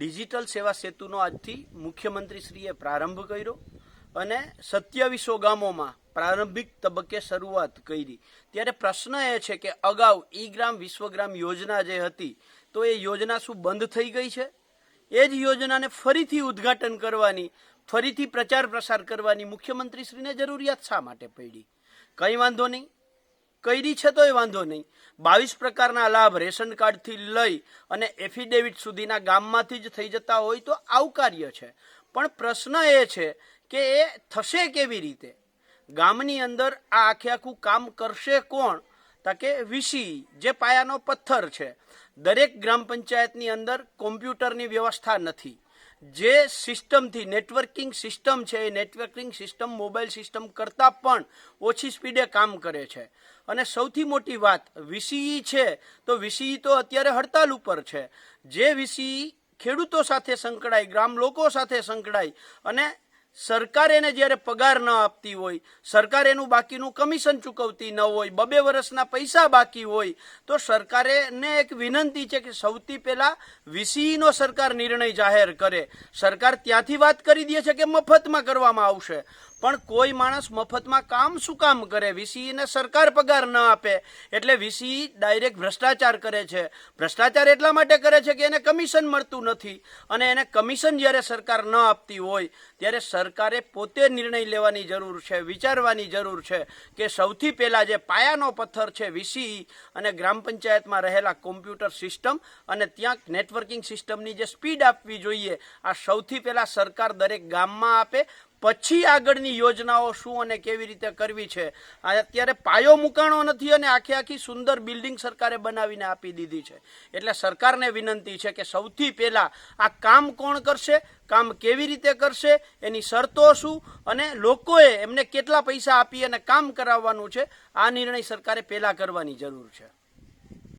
Digital સેવા સેતુનો આજથી મુખ્યમંત્રીશ્રીએ પ્રારંભ કર્યો અને સત્યાવીસો ગામોમાં પ્રારંભિક તબક્કે શરૂઆત કરી. ત્યારે પ્રશ્ન એ છે કે અગાઉ ઈ ગ્રામ વિશ્વગ્રામ યોજના જે હતી, તો એ યોજના શું બંધ થઈ ગઈ છે? એ જ યોજનાને ફરીથી ઉદ્ઘાટન કરવાની, ફરીથી પ્રચાર પ્રસાર કરવાની મુખ્યમંત્રીશ્રીને જરૂરિયાત શા માટે પડી? કંઈ વાંધો નહીં. કરી છે તોય વાંધો નહીં. બાવીસ પ્રકારના લાભ રેશન કાર્ડથી લઈ અને એફિડેવિટ સુધીના ગામમાંથી જ થઈ જતા હોય તો આવકાર્ય છે. પણ પ્રશ્ન એ છે કે એ થશે કેવી રીતે? ગામની અંદર આ આખે આખું કામ કરશે કોણ? તા કે વીસી, જે પાયાનો પથ્થર છે. દરેક ગ્રામ પંચાયતની અંદર કોમ્પ્યુટરની વ્યવસ્થા નથી. જે સિસ્ટમથી નેટવર્કિંગ સિસ્ટમ છે, એ નેટવર્કિંગ સિસ્ટમ, મોબાઈલ સિસ્ટમ કરતાં પણ ઓછી સ્પીડે કામ કરે છે. અને સૌથી મોટી વાત, વીસીઈ છે, તો વીસીઈ તો અત્યારે હડતાલ ઉપર છે. જે વીસીઈ ખેડૂતો સાથે સંકળાય ગ્રામ લોકો સાથે સંકળાય અને સરકાર એને જ્યારે પગાર ન આપતી હોય, સરકાર એનું બાકીનું કમિશન ચૂકવતી ન હોય, બબે વર્ષના પૈસા બાકી હોય, તો સરકારે ને એક વિનંતી છે કે સૌથી પહેલા વીસીઈનો સરકાર નિર્ણય જાહેર કરે. સરકાર ત્યાંથી વાત કરી દે છે કે મફતમાં કરવામાં આવશે. પણ કોઈ માણસ મફતમાં કામ શું કામ કરે? વીસીને સરકાર પગાર ન આપે. એટલે વીસી ડાયરેક્ટ ભ્રષ્ટાચાર કરે છે. ભ્રષ્ટાચાર એટલા માટે કરે છે કે એને કમિશન મળતું નથી. અને એને કમિશન જ્યારે સરકાર ન આપતી હોય, ત્યારે સરકારે પોતે નિર્ણય લેવાની જરૂર છે, વિચારવાની જરૂર છે કે સૌથી પહેલાં જે પાયાનો પથ્થર છે વીસીઈ અને ગ્રામ પંચાયતમાં રહેલા કોમ્પ્યુટર સિસ્ટમ અને ત્યાં નેટવર્કિંગ સિસ્ટમની જે સ્પીડ આપવી જોઈએ, આ સૌથી પહેલાં સરકાર દરેક ગામમાં આપે પછી આગળની યોજનાઓ શું અને કેવી રીતે કરવી છે? આ અત્યારે પાયો મૂકાણો નથી અને આખી આખી સુંદર બિલ્ડિંગ સરકારે બનાવીને આપી દીધી છે. એટલે સરકારને વિનંતી છે કે સૌથી પહેલા આ કામ કોણ કરશે, કામ કેવી રીતે કરશે, એની શરતો શું અને લોકોએ એમને કેટલા પૈસા આપી અને કામ કરાવવાનું છે, આ નિર્ણય સરકારે પહેલા કરવાની જરૂર છે.